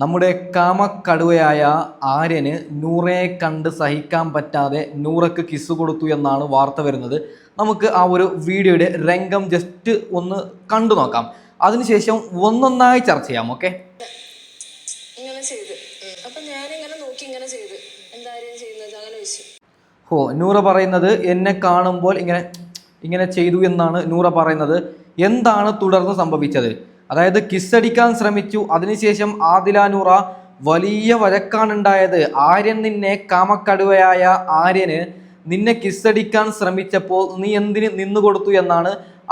നമ്മുടെ കാമക്കടുവയായ ആര്യന് നൂറയെ കണ്ട് സഹിക്കാൻ പറ്റാതെ നൂറക്ക് കിസ് കൊടുത്തു എന്നാണ് വാർത്ത വരുന്നത്. നമുക്ക് ആ ഒരു വീഡിയോയുടെ രംഗം ജസ്റ്റ് ഒന്ന് കണ്ടു നോക്കാം. അതിനുശേഷം ഒന്നൊന്നായി ചർച്ച ചെയ്യാം ഓക്കെ ഇങ്ങനെ ചെയ്ത്. അപ്പൊ ഞാൻ ഇങ്ങനെ നോക്കി ഇങ്ങനെ ചെയ്ത്. എന്തായാലും ചെയ്യുന്നത്? അങ്ങനെ വെച്ചു. ഓ നൂറ പറയുന്നത് എന്നെ കാണുമ്പോൾ ഇങ്ങനെ ഇങ്ങനെ ചെയ്തു എന്നാണ് നൂറ പറയുന്നത്. എന്താണ് തുടർന്ന് സംഭവിച്ചത്? അതായത് കിസ്സടിക്കാൻ ശ്രമിച്ചു. അതിനുശേഷം ആദിലാനൂറ വലിയ വഴക്കാണുണ്ടായത്. ആര്യൻ നിന്നെ കാമക്കടുവയായ ആര്യന് നിന്നെ കിസ്സടിക്കാൻ ശ്രമിച്ചപ്പോൾ നീ എന്തിന് നിന്നു കൊടുത്തു എന്നാണ്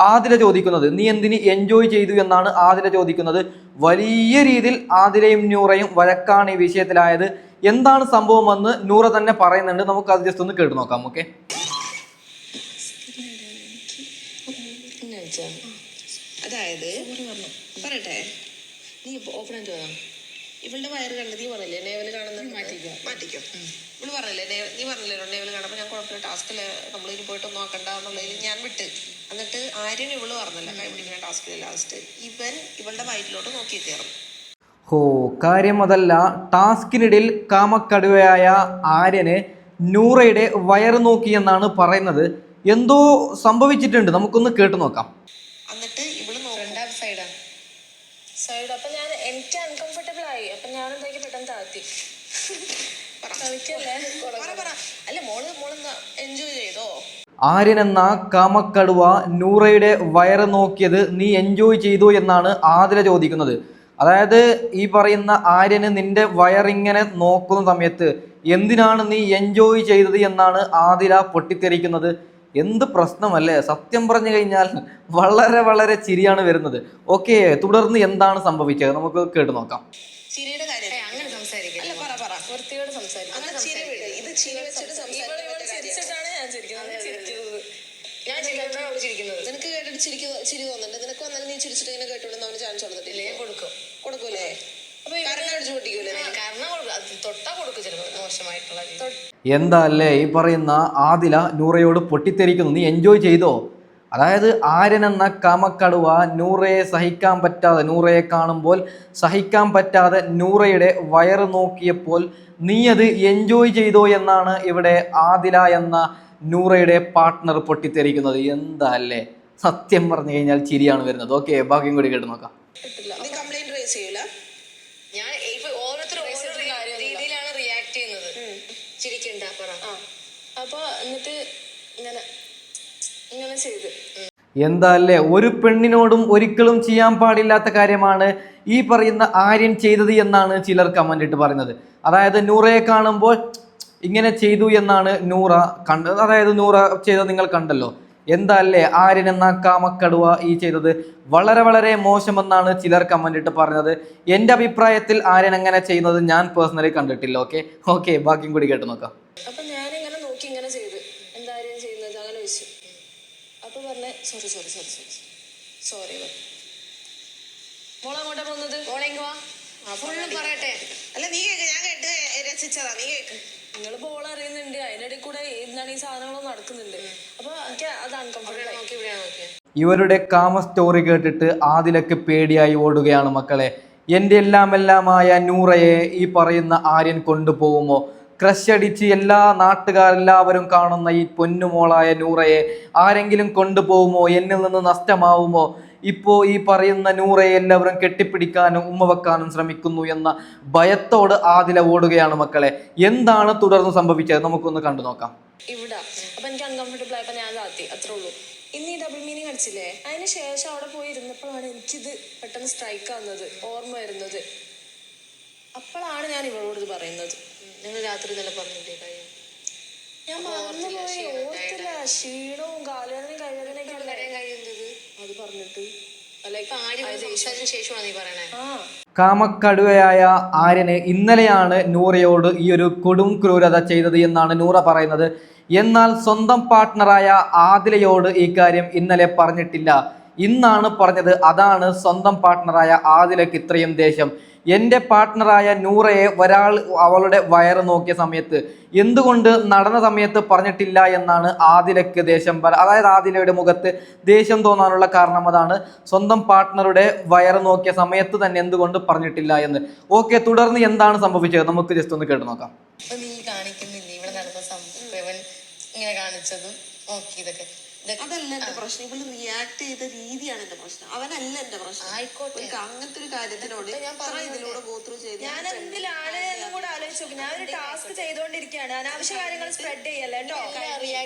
ആതിര ചോദിക്കുന്നത്. നീ എന്തിന് എൻജോയ് ചെയ്തു എന്നാണ് ആതിര ചോദിക്കുന്നത്. വലിയ രീതിയിൽ ആതിരയും നൂറയും വഴക്കാണ് ഈ വിഷയത്തിലായത്. എന്താണ് സംഭവമെന്ന് നൂറ തന്നെ പറയുന്നുണ്ട്. നമുക്ക് അത് ജസ്റ്റ് ഒന്ന് കേട്ടു നോക്കാം. ഓക്കെ അതായത് പറയട്ടെ. നീ ഓപ്പൺ ആയിട്ട് ഇവളുടെ വയറ് കണ്ട്? നീ പറഞ്ഞില്ലേ നേവൽ കാണുന്ന മാറ്റിക്കോ. മാറ്റിക്കോ. ഇവൾ പറഞ്ഞില്ലേ നേ- നീ പറഞ്ഞില്ലേ നേവൽ കാണുമ്പോൾ ഞാൻ കുഴപ്പമില്ല ടാസ്കിൽ നമ്മളിനി പോയിട്ട് നോക്കണ്ട എന്നുള്ളതിൽ ഞാൻ വിട്ട്. എന്നിട്ട് ആര്യൻ ഇവൾ പറഞ്ഞില്ല കൈ പിടിക്കുന്ന ടാസ്കിൽ ലാസ്റ്റ് ഇവൻ ഇവളുടെ വയറ്റിലോട്ട് നോക്കി കയറും. ഹോ കാര്യം അതല്ല. ടാസ്കിനിടയിൽ കാമക്കടുവയായ ആര്യന് നൂറയുടെ വയറ് നോക്കി എന്നാണ് പറയുന്നത്. എന്തോ സംഭവിച്ചിട്ടുണ്ട്. നമുക്കൊന്ന് കേട്ടു നോക്കാം എന്നിട്ട് ഇവൾ നോക്കണ്ട സൈഡാ സൈഡ് അപ്പൊ ഞാൻ എനിക്ക് അൺകംഫർട്ടബിൾ ആയി അപ്പൊ ഞാൻ എന്താക്കി പെട്ടെന്ന് താത്തി കളിക്കല്ലേ പറ പറ അല്ല മോൾ മോൾ എൻജോയ് ചെയ്തോ ആര്യൻ എന്ന കാമക്കടുവ നൂറയുടെ വയറ് നോക്കിയത് നീ എൻജോയ് ചെയ്തു എന്നാണ് ആതിര ചോദിക്കുന്നത്. അതായത് ഈ പറയുന്ന ആര്യന് നിന്റെ വയറിങ്ങനെ നോക്കുന്ന സമയത്ത് എന്തിനാണ് നീ എൻജോയ് ചെയ്തത് എന്നാണ് ആതിര പൊട്ടിത്തെറിക്കുന്നത്. എന്ത് പ്രശ്നമല്ലേ? സത്യം പറഞ്ഞു കഴിഞ്ഞാൽ വളരെ വളരെ ചിരിയാണ് വരുന്നത്. ഓക്കെ തുടർന്ന് എന്താണ് സംഭവിച്ചത്? നമുക്ക് കേട്ടു നോക്കാം. ചിരിയുടെ കാര്യം. അങ്ങനെ സംസാരിക്കാം പറ പറ. വൃത്തിയോട് സംസാരിക്കും ചിരി ഇത് ചിരി വെച്ചിട്ട് ചിരിച്ചിട്ടാണ് ഞാൻ ചിരിക്കുന്നത്. ഞാൻ ചിരിക്കുന്നത് അവൾ ചിരിക്കുന്നത്. നിനക്ക് കേട്ടിട്ട് ചിരിക്കു ചിരി തോന്നുന്നുണ്ട്. നിനക്ക് വന്നാലും നീ ചിരിച്ചിട്ട് ഇങ്ങനെ കേട്ടോണ്ട് അവന് ചാൻസ് കൊടുത്തിട്ടില്ലേ? കൊടുക്കും. കൊടുക്കൂലേ? എന്താ അല്ലേ ഈ പറയുന്ന ആദില നൂറയോട് പൊട്ടിത്തെറിക്കുന്നു. നീ എൻജോയ് ചെയ്തോ? അതായത് ആര്യൻ എന്ന കാമക്കടുവ നൂറയെ സഹിക്കാൻ പറ്റാതെ നൂറയെ കാണുമ്പോൾ സഹിക്കാൻ പറ്റാതെ നൂറയുടെ വയറ് നോക്കിയപ്പോൾ നീ അത് എൻജോയ് ചെയ്തോ എന്നാണ് ഇവിടെ ആദില എന്ന നൂറയുടെ പാർട്ട്ണർ പൊട്ടിത്തെറിക്കുന്നത്. എന്താ അല്ലേ? സത്യം പറഞ്ഞു കഴിഞ്ഞാൽ ചിരിയാണ് വരുന്നത്. ഓക്കെ ബാക്കിയും കൂടി കേട്ട് നോക്കാം നീ കംപ്ലൈന്റ് റേസ് ചെയ്യൂല ഞാൻ ഇപ്പൊ ഓരോരുത്തരും ഓരോ രീതിയിലാണ് റിയാക്ട് ചെയ്യുന്നത് ചിരിക്കണ്ട പറ അപ്പൊ എന്നിട്ട് ഇങ്ങനെ ഇങ്ങനെ ചെയ്ത്. എന്താ അല്ലേ ഒരു പെണ്ണിനോടും ഒരിക്കലും ചെയ്യാൻ പാടില്ലാത്ത കാര്യമാണ് ഈ പറയുന്ന ആര്യൻ ചെയ്തത് എന്നാണ് ചിലർ കമന്റ് ഇട്ട് പറയുന്നത്. അതായത് നൂറയെ കാണുമ്പോൾ ഇങ്ങനെ ചെയ്തു എന്നാണ് നൂറ കണ്ട അതായത് നൂറ ചെയ്തത് നിങ്ങൾ കണ്ടല്ലോ. എന്താ അല്ലേ ആര്യൻ എന്ന കാമക്കടുവ ഈ ചെയ്തത്. വളരെ വളരെ മോശമെന്നാണ് ചിലർ കമന്റ് ഇട്ട് പറഞ്ഞത്. എന്റെ അഭിപ്രായത്തിൽ ആര്യൻ അങ്ങനെ ചെയ്യുന്നത് ഞാൻ പേഴ്സണലി കണ്ടിട്ടില്ല. ഓക്കെ ഓക്കെ ബാക്കിയും കൂടി കേട്ട് നോക്കാം അപ്പൊ ഞാൻ ഇങ്ങനെ നോക്കി ഇങ്ങനെ ചെയ്ത് എന്തായാലും ചെയ്യുന്നത് അങ്ങനെ വെച്ചു അപ്പൊ പറഞ്ഞേ sorry sorry sorry sorry sorry മോളങ്ങോട്ട പോകുന്നത്? മോളെങ്കോ ഫുള്ളും പറയട്ടെ. അല്ല നീ കേക്ക് ഞാൻ കേട്ട് രസിച്ചതാ നീ കേക്ക്. നിങ്ങൾ ബോൾ അറിയുന്നുണ്ട്. അതിനിടയിൽ കൂടെ എന്താണ് ഈ സാധനങ്ങളൊന്നും നടക്കുന്നുണ്ട്. അപ്പൊ എനിക്ക് അത് അൺകംഫർട്ടബിൾ നോക്കി ഇവിടെ നോക്കിയാ. ഇവരുടെ കാമ സ്റ്റോറി കേട്ടിട്ട് ആദിലക്ക് പേടിയായി ഓടുകയാണ് മക്കളെ. എന്റെ എല്ലാം എല്ലാമായ നൂറയെ ഈ പറയുന്ന ആര്യൻ കൊണ്ടുപോകുമോ? ക്രഷ് അടിച്ച് എല്ലാ നാട്ടുകാരെല്ലാവരും കാണുന്ന ഈ പൊന്നുമോളായ നൂറയെ ആരെങ്കിലും കൊണ്ടുപോകുമോ? എന്നിൽ നിന്ന് നഷ്ടമാവുമോ? ഇപ്പോൾ ഈ പറയുന്ന നൂറയെ എല്ലാവരും കെട്ടിപ്പിടിക്കാനും ഉമ്മ വെക്കാനും ശ്രമിക്കുന്നു എന്ന ഭയത്തോട് ആദില ഓടുകയാണ് മക്കളെ. എന്താണ് തുടർന്ന് സംഭവിച്ചത്? നമുക്കൊന്ന് കണ്ടു നോക്കാം. ഇവിടെ. ഞാൻ അത്രേ ഉള്ളൂ. ഇന്ന് ഈ ഡബിൾ മീനിങ് അടിച്ചില്ലേ? അതിന് ശേഷം അവിടെ പോയി ഇരുന്നപ്പോഴാണ് എനിക്കിത് പെട്ടെന്ന് സ്ട്രൈക്ക് ആവുന്നത് ഓർമ്മ വരുന്നത്. അപ്പോഴാണ് ഞാൻ ഇവളോട് ഇത് പറയുന്നത്. നിങ്ങൾ രാത്രി തന്നെ പറഞ്ഞില്ലേ? കാര്യം ഞാൻ മറന്നുപോയി ഓർത്തില്ല. ക്ഷീണവും കാലുവേദനയും കൈവേദനയൊക്കെ കഴിയുന്നത് അത് പറഞ്ഞിട്ട്. കാമക്കടുവയായ ആര്യന് ഇന്നലെയാണ് നൂറയോട് ഈ ഒരു കൊടും ക്രൂരത ചെയ്തത് എന്നാണ് നൂറ പറയുന്നത്. എന്നാൽ സ്വന്തം പാർട്ട്ണറായ ആദിലയോട് ഈ കാര്യം ഇന്നലെ പറഞ്ഞിട്ടില്ല. ഇന്നാണ് പറഞ്ഞത് അതാണ് സ്വന്തം പാർട്ട്ണറായ ആദിലക്ക് ഇത്രയും ദേഷ്യം. എന്റെ പാർട്ട്ണറായ നൂറയെ ഒരാൾ അവളുടെ വയറ് നോക്കിയ സമയത്ത് എന്തുകൊണ്ട് നടന്ന സമയത്ത് പറഞ്ഞിട്ടില്ല എന്നാണ് ആദിലക്ക് ദേഷ്യം പറ അതായത് ആദിലയുടെ മുഖത്ത് ദേഷ്യം തോന്നാനുള്ള കാരണം അതാണ്. സ്വന്തം പാർട്ട്ണറുടെ വയറ് നോക്കിയ സമയത്ത് തന്നെ എന്തുകൊണ്ട് പറഞ്ഞിട്ടില്ല എന്ന്. ഓക്കെ തുടർന്ന് എന്താണ് സംഭവിച്ചത്? നമുക്ക് ജസ്റ്റ് ഒന്ന് കേട്ട് നോക്കാം. നീ ഇവിടെ ഇങ്ങനെ കാണിച്ചതും ഓക്കെ ഇതൊക്കെ. അതല്ല എന്റെ പ്രശ്നം. ഇവൾ റിയാക്ട് ചെയ്ത രീതിയാണ് എന്റെ പ്രശ്നം. അവനല്ല എന്റെ പ്രശ്നം. ആയിക്കോട്ടെ. അങ്ങനത്തെ ഒരു കാര്യത്തിനോട് ഞാൻ ഇതിലൂടെ ഗോത്രൂ ചെയ്ത് ഞാൻ എന്തിലാണ് എന്നും കൂടെ ആലോചിച്ച് നോക്കും. ഞാൻ ഒരു ടാസ്ക് ചെയ്തുകൊണ്ടിരിക്കുകയാണ് അനാവശ്യ കാര്യങ്ങൾ സ്പ്രെഡ് ചെയ്യല്ലേ കേട്ടോ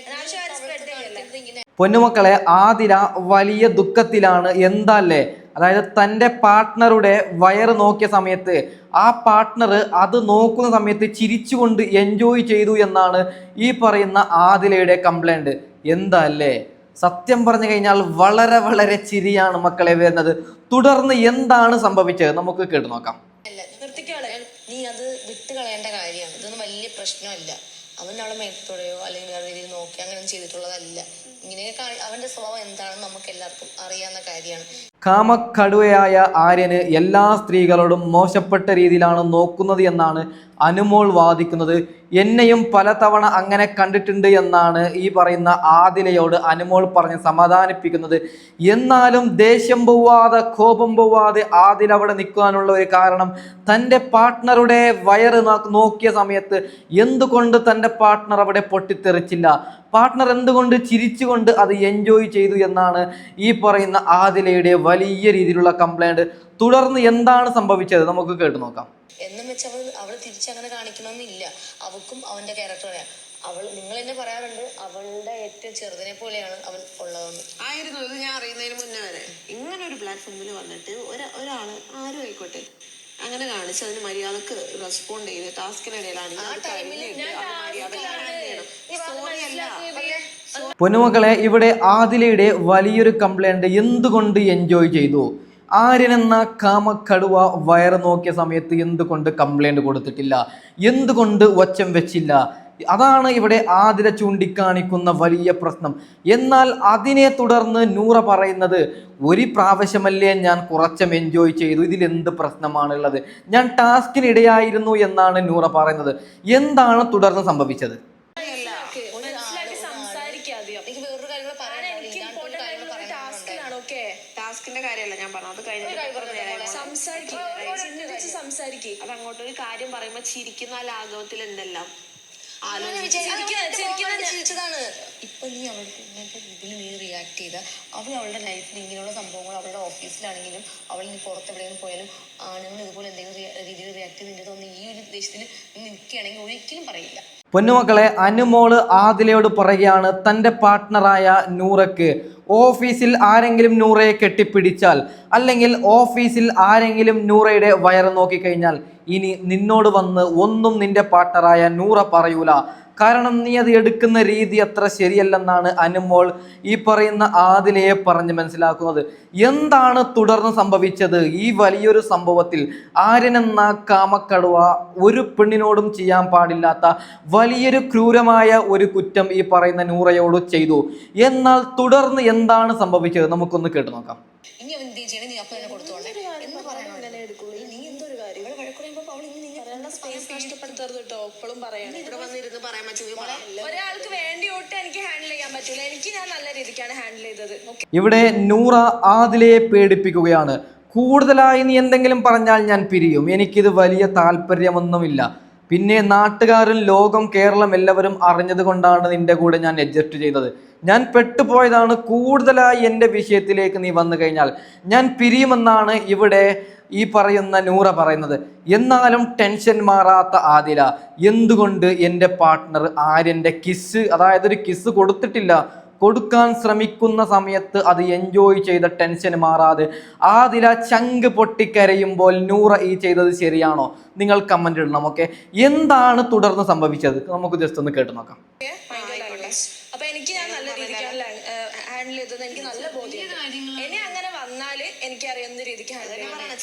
അനാവശ്യ കാര്യം സ്പ്രെഡ് ചെയ്യല്ലേ? പൊന്നുമക്കളെ ആതിര വലിയ ദുഃഖത്തിലാണ് എന്താല്ലേ? അതായത് തന്റെ പാർട്ട്ണറുടെ വയറ് നോക്കിയ സമയത്ത് ആ പാർട്ട്ണർ അത് നോക്കുന്ന സമയത്ത് ചിരിച്ചുകൊണ്ട് എൻജോയ് ചെയ്തു എന്നാണ് ഈ പറയുന്ന ആതിലയുടെ കംപ്ലൈന്റ് എന്താ അല്ലേ സത്യം പറഞ്ഞു കഴിഞ്ഞാൽ വളരെ വളരെ ചിരിയാണ് മക്കളെ വരുന്നത്. തുടർന്ന് എന്താണ് സംഭവിച്ചത്? നമുക്ക് കേട്ടു നോക്കാം. അല്ല നീ അത് വിട്ട് കളയേണ്ട കാര്യമാണ്. ഇതൊന്നും വലിയ പ്രശ്നമല്ല. അവൻ അവളെ മേത്തോടെയോ അല്ലെങ്കിൽ വേറെ രീതിയിൽ നോക്കി അങ്ങനെ ചെയ്തിട്ടുള്ളതല്ല. ഇങ്ങനെയൊക്കെ അവന്റെ സ്വഭാവം എന്താണെന്ന് നമുക്ക് എല്ലാവർക്കും അറിയാവുന്ന കാര്യമാണ്. കാമക്കടുവയായ ആര്യന് എല്ലാ സ്ത്രീകളോടും മോശപ്പെട്ട രീതിയിലാണ് നോക്കുന്നത് എന്നാണ് അനുമോൾ വാദിക്കുന്നത്. എന്നെയും പലതവണ അങ്ങനെ കണ്ടിട്ടുണ്ട് എന്നാണ് ഈ പറയുന്ന ആദിലയോട് അനുമോൾ പറഞ്ഞ് സമാധാനിപ്പിക്കുന്നത്. എന്നാലും ദേഷ്യം പോവാതെ കോപം പോവാതെ ആദിൽ അവിടെ നിൽക്കുവാനുള്ള ഒരു കാരണം തന്റെ പാർട്ട്ണറുടെ വയറ് നോക്കിയ സമയത്ത് എന്തുകൊണ്ട് തന്റെ പാർട്ട്ണർ അവിടെ പൊട്ടിത്തെറിച്ചില്ല? പാർട്ട്ണർ എന്തുകൊണ്ട് ചിരിച്ചുകൊണ്ട് അത് എൻജോയ് ചെയ്തു എന്നാണ് ഈ പറയുന്ന ആദിലയുടെ വലിയ രീതിയിലുള്ള കംപ്ലൈന്റ് തുടർന്ന് എന്താണ് സംഭവിച്ചത്? നമുക്ക് കേട്ടു നോക്കാം. എന്നും വെച്ച് അവൾ അവൾ തിരിച്ചങ്ങനെ കാണിക്കണമെന്നില്ല. അവൾക്കും അവന്റെ ക്യാരക്ടറാണ് അവൾ നിങ്ങൾ എന്നെ പറയാറുണ്ട് അവളുടെ ഏറ്റവും ചെറുതിനെ പോലെയാണ് അവൾ ഉള്ളതെന്ന്. ആയിരുന്നു ഇത് ഞാൻ അറിയുന്നതിന് മുന്നേ വരെ. ഇങ്ങനെ ഒരു പ്ലാറ്റ്ഫോമിൽ വന്നിട്ട് ഒരാ ഒരാൾ ആരും ആയിക്കോട്ടെ. അങ്ങനെ കാണിച്ച് അതിന് മര്യാദയ്ക്ക് റെസ്പോണ്ട് ചെയ്ത് ടാസ്കിനിടയിലാണെങ്കിൽ അത് കഴിഞ്ഞിട്ട് അത് മര്യാദയ്ക്ക് handle ചെയ്യണം. Sorry അല്ല. പൊന്നുമക്കളെ ഇവിടെ ആദിലയുടെ വലിയൊരു കംപ്ലൈന്റ് എന്തുകൊണ്ട് എൻജോയ് ചെയ്തു? ആര്യനെന്ന കാമക്കടുവ വയറ് നോക്കിയ സമയത്ത് എന്തുകൊണ്ട് കംപ്ലൈന്റ് കൊടുത്തിട്ടില്ല? എന്തുകൊണ്ട് ഒച്ചം വെച്ചില്ല? അതാണ് ഇവിടെ ആതിര ചൂണ്ടിക്കാണിക്കുന്ന വലിയ പ്രശ്നം. എന്നാൽ അതിനെ തുടർന്ന് നൂറ പറയുന്നത് ഒരു പ്രാവശ്യമല്ലേ ഞാൻ കുറച്ചും എൻജോയ് ചെയ്തു. ഇതിൽ എന്ത് പ്രശ്നമാണുള്ളത്? ഞാൻ ടാസ്കിനിടയായിരുന്നു എന്നാണ് നൂറ പറയുന്നത്. എന്താണ് തുടർന്ന് സംഭവിച്ചത്? ടാസ്കിന്റെ കാര്യമല്ല ഞാൻ പറഞ്ഞത്. അത് കഴിഞ്ഞിട്ട് സംസാരിക്കും. സംസാരിക്കും. അത് അങ്ങോട്ടൊരു കാര്യം പറയുമ്പോ ചിരിക്കുന്ന ആ ലാഘവത്തിൽ അവളുടെ ചിരിച്ചതാണ് ഇപ്പൊ നീ അവൾക്ക് ഇങ്ങനത്തെ രീതിയിൽ നീ റിയാക്ട് ചെയ്ത. അവൾ അവളുടെ ലൈഫിൽ ഇങ്ങനെയുള്ള സംഭവങ്ങൾ അവളുടെ ഓഫീസിലാണെങ്കിലും അവൾ ഇനി പുറത്ത് എവിടെയെങ്കിലും പോയാലും ആണുങ്ങൾ ഇതുപോലെ എന്തെങ്കിലും രീതിയിൽ റിയാക്ട് ചെയ്തിട്ട് തോന്നുന്നു ഈ ഒരു ദേശത്തിൽ നിൽക്കുകയാണെങ്കിൽ ഒരിക്കലും പറയില്ല. പൊന്നുമക്കളെ അനുമോൾ ആദിലയോട് പറയുകയാണ് തന്റെ പാർട്ട്ണറായ നൂറയ്ക്ക് ഓഫീസിൽ ആരെങ്കിലും നൂറയെ കെട്ടിപ്പിടിച്ചാൽ അല്ലെങ്കിൽ ഓഫീസിൽ ആരെങ്കിലും നൂറയുടെ വയറ് നോക്കിക്കഴിഞ്ഞാൽ ഇനി നിന്നോട് വന്ന് ഒന്നും നിന്റെ പാർട്ട്ണറായ നൂറ പറയൂല. കാരണം നീ അത് എടുക്കുന്ന രീതി അത്ര ശരിയല്ലെന്നാണ് അനുമോൾ ഈ പറയുന്ന ആദിലയെ പറഞ്ഞ് മനസ്സിലാക്കുന്നത്. എന്താണ് തുടർന്ന് സംഭവിച്ചത്? ഈ വലിയൊരു സംഭവത്തിൽ ആര്യനെന്ന കാമക്കടുവ ഒരു പെണ്ണിനോടും ചെയ്യാൻ പാടില്ലാത്ത വലിയൊരു ക്രൂരമായ ഒരു കുറ്റം ഈ പറയുന്ന നൂറയോട് ചെയ്തു. എന്നാൽ തുടർന്ന് എന്താണ് സംഭവിച്ചത്? നമുക്കൊന്ന് കേട്ടു നോക്കാം. ഇനി അവൻ എന്ത് ചെയ്യണേ? നീ അപ്പൊ തന്നെ കൊടുത്തോളെ എന്ന് നീ എന്തൊരു കാര്യം? അവൾ അവൾ പറയേണ്ട സ്പേസ് നഷ്ടപ്പെടുത്തരുത് കേട്ടോ. എപ്പോഴും പറയാണ്. ഇവിടെ വന്നിരുന്ന് പറയാൻ പറയാം ഒരാൾക്ക് വേണ്ടി ഒട്ടും എനിക്ക് ഹാൻഡിൽ ചെയ്യാൻ പറ്റില്ല എനിക്ക് ഞാൻ നല്ല രീതിക്കാണ് ഹാൻഡിൽ ചെയ്തത്. ഇവിടെ നൂറ ആദിലയെ പേടിപ്പിക്കുകയാണ്. കൂടുതലായി നീ എന്തെങ്കിലും പറഞ്ഞാൽ ഞാൻ പിരിയും. എനിക്കിത് വലിയ താല്പര്യമൊന്നുമില്ല. പിന്നെ നാട്ടുകാരും ലോകം കേരളം എല്ലാവരും അറിഞ്ഞത് കൊണ്ടാണ് നിന്റെ കൂടെ ഞാൻ അഡ്ജസ്റ്റ് ചെയ്തത്. ഞാൻ പെട്ടുപോയതാണ് കൂടുതലായി എന്റെ വിഷയത്തിലേക്ക് നീ വന്നു കഴിഞ്ഞാൽ. ഞാൻ പിരിയുമെന്നാണ് ഇവിടെ ഈ പറയുന്ന നൂറ പറയുന്നത്. എന്നാലും ടെൻഷൻ മാറാത്ത ആദില എന്തുകൊണ്ട് എന്റെ പാർട്ട്ണർ ആര്യന്റെ കിസ് അതായത് ഒരു കിസ് കൊടുത്തിട്ടില്ല. കൊടുക്കാൻ ശ്രമിക്കുന്ന സമയത്ത് അത് എൻജോയ് ചെയ്ത ടെൻഷൻ മാറാതെ ആദില ചങ്ക് പൊട്ടിക്കരയുമ്പോൾ നൂറ ഈ ചെയ്തത് ശരിയാണോ? നിങ്ങൾ കമന്റ് ഇടണം ഓക്കെ എന്താണ് തുടർന്ന് സംഭവിച്ചത്? നമുക്ക് ജസ്റ്റ് ഒന്ന് കേട്ടു നോക്കാം അപ്പൊ എനിക്ക് ഞാൻ നല്ല രീതിക്കാണ് ഹാൻഡിൽ ചെയ്തത് എനിക്ക് നല്ല ബോധ്യം ഇനി അങ്ങനെ വന്നാൽ എനിക്ക് അറിയുന്ന രീതിക്ക് ഹാൻഡിൽ ചെയ്യണം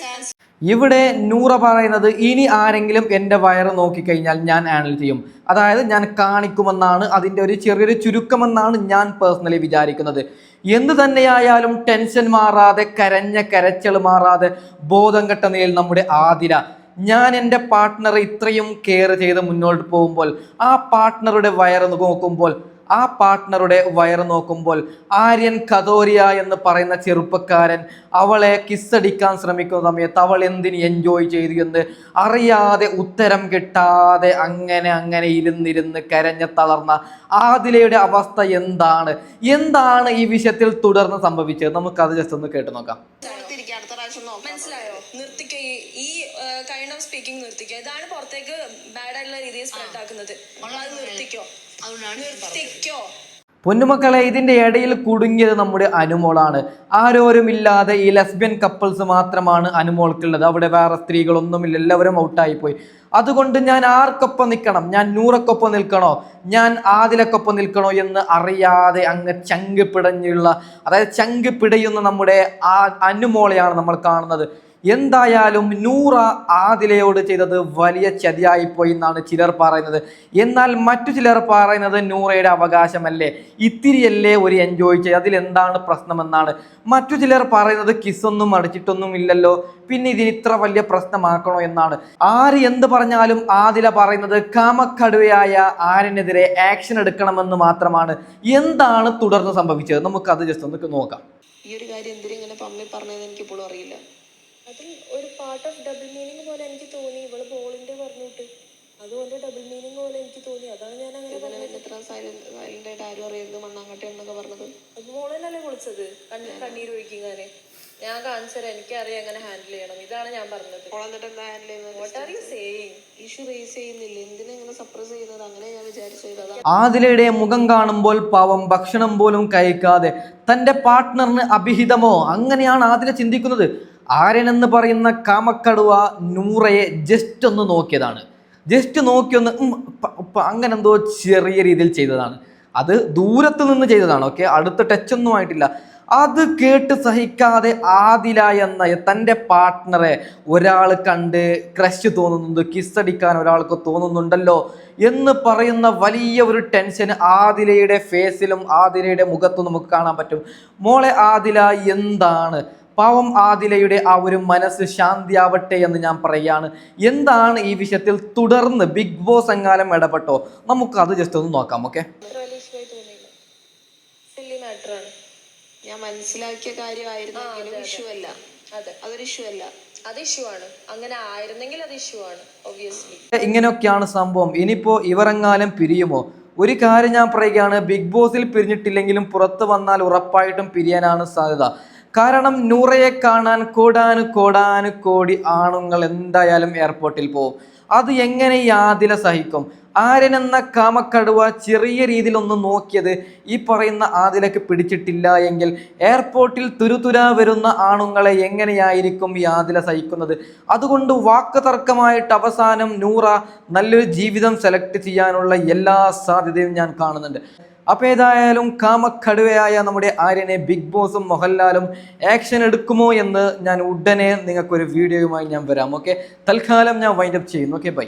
ഇവിടെ നൂറ പറയുന്നത് ഇനി ആരെങ്കിലും എന്റെ വയറ് നോക്കിക്കഴിഞ്ഞാൽ ഞാൻ ഹാൻഡിൽ ചെയ്യും. അതായത് ഞാൻ കാണിക്കുമെന്നാണ് അതിന്റെ ഒരു ചെറിയൊരു ചുരുക്കമെന്നാണ് ഞാൻ പേഴ്സണലി വിചാരിക്കുന്നത്. എന്ത് തന്നെയായാലും ടെൻഷൻ മാറാതെ കരഞ്ഞ കരച്ചൽ മാറാതെ ബോധം കെട്ട നിലയിൽ നമ്മുടെ ആതിര. ഞാൻ എന്റെ പാർട്ട്ണറെ ഇത്രയും കെയർ ചെയ്ത് മുന്നോട്ട് പോകുമ്പോൾ ആ പാർട്ട്ണറുടെ വയറ് നോക്കുമ്പോൾ ആ പാർട്ട്ണറുടെ വയറ് നോക്കുമ്പോൾ ആര്യൻ കതോരിയ എന്ന് പറയുന്ന ചെറുപ്പക്കാരൻ അവളെ കിസ്സടിക്കാൻ ശ്രമിക്കുന്ന സമയത്ത് അവൾ എന്തിന് എൻജോയ് ചെയ്തു എന്ന് അറിയാതെ ഉത്തരം കിട്ടാതെ അങ്ങനെ അങ്ങനെ ഇരുന്നിരുന്ന് കരഞ്ഞ തളർന്ന ആദിലയുടെ അവസ്ഥ എന്താണ്? എന്താണ് ഈ വിഷയത്തിൽ തുടർന്ന് സംഭവിച്ചത്? നമുക്കത് ജസ്റ്റ് ഒന്ന് കേട്ട് നോക്കാം. മനസ്സിലായോ? കൈൻഡ് ഓഫ് സ്പീക്കിംഗ് നിർത്തിക്കുക. ഇതാണ് പുറത്തേക്ക് ബാഡ് ആയിട്ടുള്ള രീതിയിൽ സ്പ്രെഡ് ആക്കുന്നത്. അത് നിർത്തിക്കോ? നിർത്തിക്കോ? പൊന്നുമക്കളെ ഇതിന്റെ ഇടയിൽ കുടുങ്ങിയത് നമ്മുടെ അനുമോളാണ്. ആരോരുമില്ലാതെ ഈ ലെസ്ബിയൻ കപ്പിൾസ് മാത്രമാണ് അനുമോൾക്കുള്ളത്. അവിടെ വേറെ സ്ത്രീകളൊന്നുമില്ല. എല്ലാവരും ഔട്ടായി പോയി അതുകൊണ്ട് ഞാൻ ആർക്കൊപ്പം നിൽക്കണം? ഞാൻ നൂറക്കൊപ്പം നിൽക്കണോ? ഞാൻ ആദിലക്കൊപ്പം നിൽക്കണോ എന്ന് അറിയാതെ അങ്ങ് ചങ്ക് പിടഞ്ഞുള്ള അതായത് ചങ്ക് പിടയുന്ന നമ്മുടെ ആ അനുമോളെയാണ് നമ്മൾ കാണുന്നത്. എന്തായാലും നൂറ ആദിലയോട് ചെയ്തത് വലിയ ചതിയായിപ്പോയി എന്നാണ് ചിലർ പറയുന്നത്. എന്നാൽ മറ്റു ചിലർ പറയുന്നത് നൂറയുടെ അവകാശമല്ലേ? ഇത്തിരിയല്ലേ ഒരു എൻജോയ് ചെയ്ത് അതിലെന്താണ് പ്രശ്നമെന്നാണ്. മറ്റു ചിലർ പറയുന്നത് കിസ്സൊന്നും അടിച്ചിട്ടൊന്നും ഇല്ലല്ലോ പിന്നെ ഇതിന് ഇത്ര വലിയ പ്രശ്നമാക്കണോ എന്നാണ്. ആര് എന്ത് പറഞ്ഞാലും ആദില പറയുന്നത് കാമക്കടുവയായ ആരിനെതിരെ ആക്ഷൻ എടുക്കണമെന്ന് മാത്രമാണ്. എന്താണ് തുടർന്ന് സംഭവിച്ചത്? നമുക്കത് ജസ്റ്റ് ഒന്ന് നോക്കാം. ഈ ഒരു കാര്യം എന്തിനും ഇങ്ങനെ പമ്മി എനിക്ക് ഇപ്പോഴും അറിയില്ല. അതിൽ ഒരു പാർട്ട് ഓഫ് ഡബിൾ മീനിങ് പോലെ എനിക്ക് തോന്നി. ഇവൾ ബോളിന്റെ പറഞ്ഞിട്ട്. അതുകൊണ്ട് ഡബിൾ മീനിങ് പോലെ എനിക്ക് തോന്നി. അതാണ് ഞാൻ അങ്ങനെ പറഞ്ഞത്. എത്ര സൈലന്റ് സൈലന്റ് ആയിട്ട് ആരും അറിയരുത്. മണ്ണാങ്കട്ടി എന്നൊക്കെ പറഞ്ഞത്. അത് മോളെന്നല്ലേ വിളിച്ചത്? കണ്ണിൽ കണ്ണീര് ഒഴിക്കാനെ ഞാൻ കാണിച്ചു തരാം. എനിക്കറിയാം എങ്ങനെ ഹാൻഡിൽ ചെയ്യണം. ഇതാണ് ഞാൻ പറഞ്ഞത്. അപ്പോൾ എന്നിട്ട് ഹാൻഡിൽ ചെയ്യുന്നത്? What are you saying issue raise ചെയ്യുന്നില്ല. എന്തിനാ ഇങ്ങനെ സപ്രസ് ചെയ്യുന്നത്? അങ്ങനെ ഞാൻ വിചാരിച്ചത് ആദിലയുടെ മുഖം കാണുമ്പോൾ പാവം ഭക്ഷണം പോലും കഴിക്കാതെ തന്റെ പാർട്ട്ണറിന് അഭിഹിതമോ? അങ്ങനെയാണ് ആദില ചിന്തിക്കുന്നത്. ആര്യനെന്ന് പറയുന്ന കാമക്കടുവ നൂറയെ ജസ്റ്റ് ഒന്ന് നോക്കിയതാണ്. ജസ്റ്റ് നോക്കിയൊന്ന് അങ്ങനെ എന്തോ ചെറിയ രീതിയിൽ ചെയ്തതാണ്. അത് ദൂരത്ത് നിന്ന് ചെയ്തതാണ് ഓക്കെ അടുത്ത ടച്ച് ഒന്നും ആയിട്ടില്ല. അത് കേട്ട് സഹിക്കാതെ ആദില എന്ന തന്റെ പാർട്ട്ണറെ ഒരാൾ കണ്ട് ക്രഷ് തോന്നുന്നുണ്ട് കിസ്സടിക്കാൻ ഒരാൾക്ക് തോന്നുന്നുണ്ടല്ലോ എന്ന് പറയുന്ന വലിയ ഒരു ടെൻഷൻ ആദിലയുടെ ഫേസിലും ആദിലയുടെ മുഖത്തും നമുക്ക് കാണാൻ പറ്റും. മോളെ ആദില എന്താണ്? പാവം ആദിലയുടെ ആ ഒരു മനസ്സ് ശാന്തിയാവട്ടെ എന്ന് ഞാൻ പറയുകയാണ്. എന്താണ് ഈ വിഷയത്തിൽ തുടർന്ന് ബിഗ് ബോസ് എങ്ങാനും ഇടപെട്ടോ? നമുക്ക് അത് ജസ്റ്റ് ഒന്ന് നോക്കാം ഓക്കെ ഞാൻ മനസ്സിലാക്കിയ കാര്യമായിരുന്നെങ്കിലും ഇഷ്യൂ അല്ല. അതെ. അതൊരു ഇഷ്യൂ അല്ല. അത് ഇഷ്യൂ ആണ്. അങ്ങനെ ആയിരുന്നെങ്കിൽ അത് ഇഷ്യൂ ആണ് ഒബിയസ്ലി ഇങ്ങനെയൊക്കെയാണ് സംഭവം. ഇനിയിപ്പോ ഇവരെങ്ങാനും പിരിയുമോ? ഒരു കാര്യം ഞാൻ പറയുകയാണ് ബിഗ് ബോസിൽ പിരിഞ്ഞിട്ടില്ലെങ്കിലും പുറത്ത് വന്നാൽ ഉറപ്പായിട്ടും പിരിയാനാണ് സാധ്യത. കാരണം നൂറയെ കാണാൻ കോടാനു കോടാനു കോടി ആണുങ്ങൾ എന്തായാലും എയർപോർട്ടിൽ പോകും അത് എങ്ങനെ യാതില സഹിക്കും? ആരനെന്ന കാമക്കടുവ ചെറിയ രീതിയിൽ ഒന്ന് നോക്കിയത് ഈ പറയുന്ന ആദിലക്ക് പിടിച്ചിട്ടില്ല എങ്കിൽ എയർപോർട്ടിൽ തുരുതുരാ വരുന്ന ആണുങ്ങളെ എങ്ങനെയായിരിക്കും ഈ സഹിക്കുന്നത്? അതുകൊണ്ട് വാക്ക് തർക്കമായിട്ട് അവസാനം നൂറ നല്ലൊരു ജീവിതം സെലക്ട് ചെയ്യാനുള്ള എല്ലാ സാധ്യതയും ഞാൻ കാണുന്നുണ്ട്. അപ്പോൾ ഏതായാലും കാമക്കടുവയായ നമ്മുടെ ആര്യനെ ബിഗ് ബോസും മോഹൻലാലും ആക്ഷൻ എടുക്കുമോ എന്ന് ഞാൻ ഉടനെ നിങ്ങൾക്കൊരു വീഡിയോയുമായി ഞാൻ വരാം. ഓക്കെ തൽക്കാലം ഞാൻ വൈൻഡപ്പ് ചെയ്യുന്നു. Okay bye